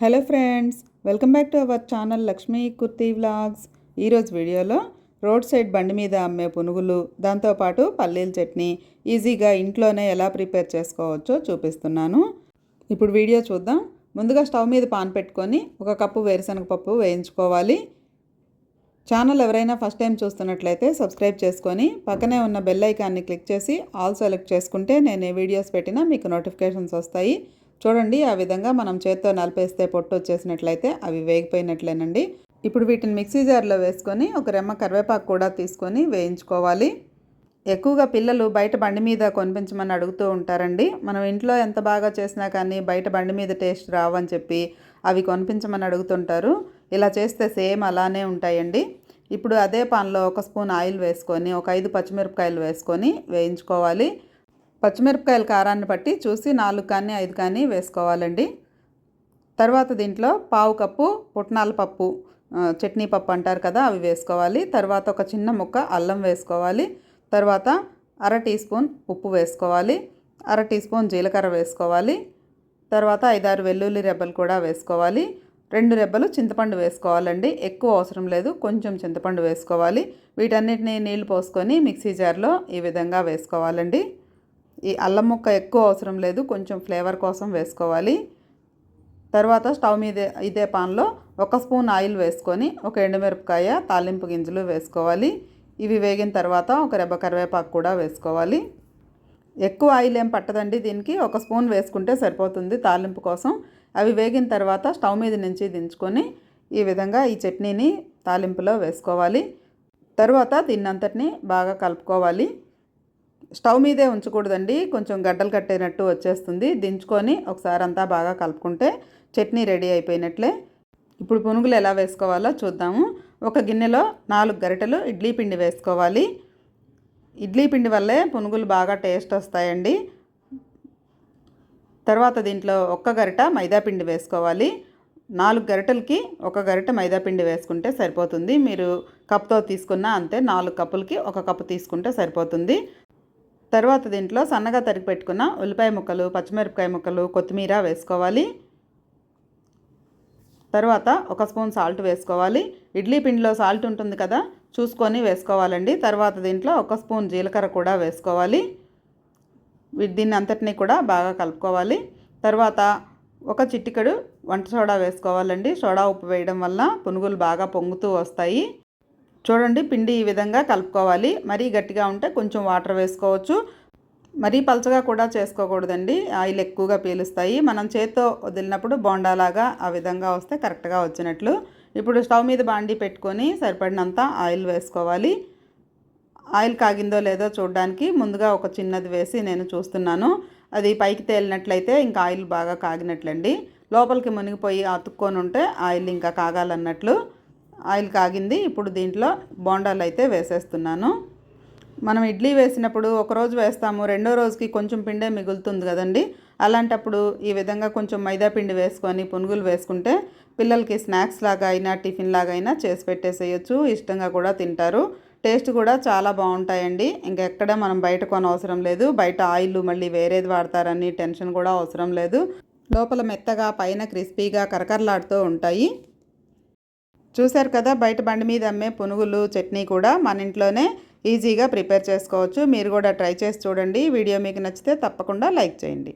Hello friends welcome back to our channel Lakshmi Kurti vlogs. ఈరోజు వీడియోలో road side బండి మీద అమ్మే పునుగులు దాంతోపాటు పల్లీల చట్నీ ఈజీగా ఇంట్లోనే ఎలా ప్రిపేర్ చేసుకోవచ్చో చూపిస్తున్నాను. ఇప్పుడు వీడియో చూద్దాం. ముందుగా స్టవ్ మీద పాన్ పెట్టుకొని ఒక కప్పు వేరుశనగ పప్పు వేయించుకోవాలి. ఛానల్ ఎవరైనా ఫస్ట్ టైం చూస్తున్నట్లయితే సబ్స్క్రైబ్ చేసుకొని పక్కనే ఉన్న బెల్ ఐకాన్ని క్లిక్ చేసి ఆల్ సెలెక్ట్ చేసుకుంటే నేను ఏ వీడియోస్ పెట్టినా మీకు నోటిఫికేషన్స్ వస్తాయి. చూడండి ఆ విధంగా మనం చేత్తో నలిపేస్తే పొట్టు వచ్చేసినట్లయితే అవి వేగిపోయినట్లేనండి. ఇప్పుడు వీటిని మిక్సీ జార్లో వేసుకొని ఒక రెమ్మ కరివేపాకు కూడా తీసుకొని వేయించుకోవాలి. ఎక్కువగా పిల్లలు బయట బండి మీద కొనిపించమని అడుగుతూ ఉంటారండి. మనం ఇంట్లో ఎంత బాగా చేసినా కానీ బయట బండి మీద టేస్ట్ రావని చెప్పి అవి కొనిపించమని అడుగుతుంటారు. ఇలా చేస్తే సేమ్ అలానే ఉంటాయండి. ఇప్పుడు అదే పాన్లో ఒక స్పూన్ ఆయిల్ వేసుకొని ఒక ఐదు పచ్చిమిరపకాయలు వేసుకొని వేయించుకోవాలి. పచ్చిమిరపకాయల కారాన్ని బట్టి చూసి నాలుగు కానీ ఐదు కానీ వేసుకోవాలండి. తర్వాత దీంట్లో పావు కప్పు పుట్నాల పప్పు చట్నీ పప్పు అంటారు కదా అవి వేసుకోవాలి. తర్వాత ఒక చిన్న ముక్క అల్లం వేసుకోవాలి. తర్వాత అర టీ స్పూన్ ఉప్పు వేసుకోవాలి. అర టీ స్పూన్ జీలకర్ర వేసుకోవాలి. తర్వాత ఐదారు వెల్లుల్లి రెబ్బలు కూడా వేసుకోవాలి. రెండు రెబ్బలు చింతపండు వేసుకోవాలండి. ఎక్కువ అవసరం లేదు కొంచెం చింతపండు వేసుకోవాలి. వీటన్నిటిని నీళ్ళు పోసుకొని మిక్సీ జార్లో ఈ విధంగా వేసుకోవాలండి. ఈ అల్లం ముక్క ఎక్కువ అవసరం లేదు కొంచెం ఫ్లేవర్ కోసం వేసుకోవాలి. తర్వాత స్టవ్ మీద ఇదే పాన్లో ఒక స్పూన్ ఆయిల్ వేసుకొని ఒక ఎండుమిరపకాయ తాలింపు గింజలు వేసుకోవాలి. ఇవి వేగిన తర్వాత ఒక రెబ్బ కరివేపాకు కూడా వేసుకోవాలి. ఎక్కువ ఆయిల్ ఏం పట్టదండి దీనికి ఒక స్పూన్ వేసుకుంటే సరిపోతుంది తాలింపు కోసం. అవి వేగిన తర్వాత స్టవ్ మీద నుంచి దించుకొని ఈ విధంగా ఈ చట్నీని తాలింపులో వేసుకోవాలి. తర్వాత దీన్నంతటిని బాగా కలుపుకోవాలి. స్టవ్ మీదే ఉంచకూడదండి. కొంచెం గడ్డలు కట్టేనట్టు వచ్చేస్తుంది. దించుకొని ఒకసారి అంతా బాగా కలుపుకుంటే చట్నీ రెడీ అయిపోయినట్లే. ఇప్పుడు పునుగులు ఎలా వేసుకోవాలో చూద్దాము. ఒక గిన్నెలో నాలుగు గరిటెలు ఇడ్లీ పిండి వేసుకోవాలి. ఇడ్లీ పిండి వల్లే పునుగులు బాగా టేస్ట్ వస్తాయండి. తర్వాత దీంట్లో ఒక్క గరిట మైదాపిండి వేసుకోవాలి. నాలుగు గరిటలకి ఒక గరిట మైదాపిండి వేసుకుంటే సరిపోతుంది. మీరు కప్తో తీసుకున్న అంతే నాలుగు కప్పులకి ఒక కప్పు తీసుకుంటే సరిపోతుంది. తర్వాత దీంట్లో సన్నగా తరిగి పెట్టుకున్న ఉల్లిపాయ ముక్కలు పచ్చిమిరపకాయ ముక్కలు కొత్తిమీర వేసుకోవాలి. తర్వాత ఒక స్పూన్ సాల్ట్ వేసుకోవాలి. ఇడ్లీ పిండిలో సాల్ట్ ఉంటుంది కదా చూసుకొని వేసుకోవాలండి. తర్వాత దీంట్లో ఒక స్పూన్ జీలకర్ర కూడా వేసుకోవాలి. దీన్ని అంతటినీ కూడా బాగా కలుపుకోవాలి. తర్వాత ఒక చిట్టికడు వంట సోడా వేసుకోవాలండి. సోడా ఉప్పు వేయడం వల్ల పునుగులు బాగా పొంగుతూ వస్తాయి. చూడండి పిండి ఈ విధంగా కలుపుకోవాలి. మరీ గట్టిగా ఉంటే కొంచెం వాటర్ వేసుకోవచ్చు. మరీ పలచగా కూడా చేసుకోకూడదండి. ఆయిల్ ఎక్కువగా పీలుస్తాయి. మనం చేత్తో వదిలినప్పుడు బోండాలాగా ఆ విధంగా వస్తే కరెక్ట్గా వచ్చినట్లు. ఇప్పుడు స్టవ్ మీద బాండి పెట్టుకొని సరిపడినంత ఆయిల్ వేసుకోవాలి. ఆయిల్ కాగిందో లేదో చూడడానికి ముందుగా ఒక చిన్నది వేసి నేను చూస్తున్నాను. అది పైకి తేలినట్లయితే ఇంకా ఆయిల్ బాగా కాగినట్లండి. లోపలికి మునిగిపోయి అతుక్కొని ఉంటే ఆయిల్ ఇంకా కాగాలన్నట్లు. ఆయిల్ కాగింది. ఇప్పుడు దీంట్లో బోండాలు అయితే వేసేస్తున్నాను. మనం ఇడ్లీ వేసినప్పుడు ఒకరోజు వేస్తాము రెండో రోజుకి కొంచెం పిండే మిగులుతుంది కదండి. అలాంటప్పుడు ఈ విధంగా కొంచెం మైదా పిండి వేసుకొని పునుగులు వేసుకుంటే పిల్లలకి స్నాక్స్ లాగా అయినా టిఫిన్ లాగా అయినా చేసి పెట్టేసేయచ్చు. ఇష్టంగా కూడా తింటారు. టేస్ట్ కూడా చాలా బాగుంటాయండి. ఇంకెక్కడ మనం బయట కొనవసరం లేదు. బయట ఆయిల్ మళ్ళీ వేరేది వాడతారని టెన్షన్ కూడా అవసరం లేదు. లోపల మెత్తగా పైన క్రిస్పీగా కరకరలాడుతూ ఉంటాయి. చూశారు కదా బయట బండి మీద అమ్మే పునుగులు చట్నీ కూడా మన ఇంట్లోనే ఈజీగా ప్రిపేర్ చేసుకోవచ్చు. మీరు కూడా ట్రై చేసి చూడండి. వీడియో మీకు నచ్చితే తప్పకుండా లైక్ చేయండి.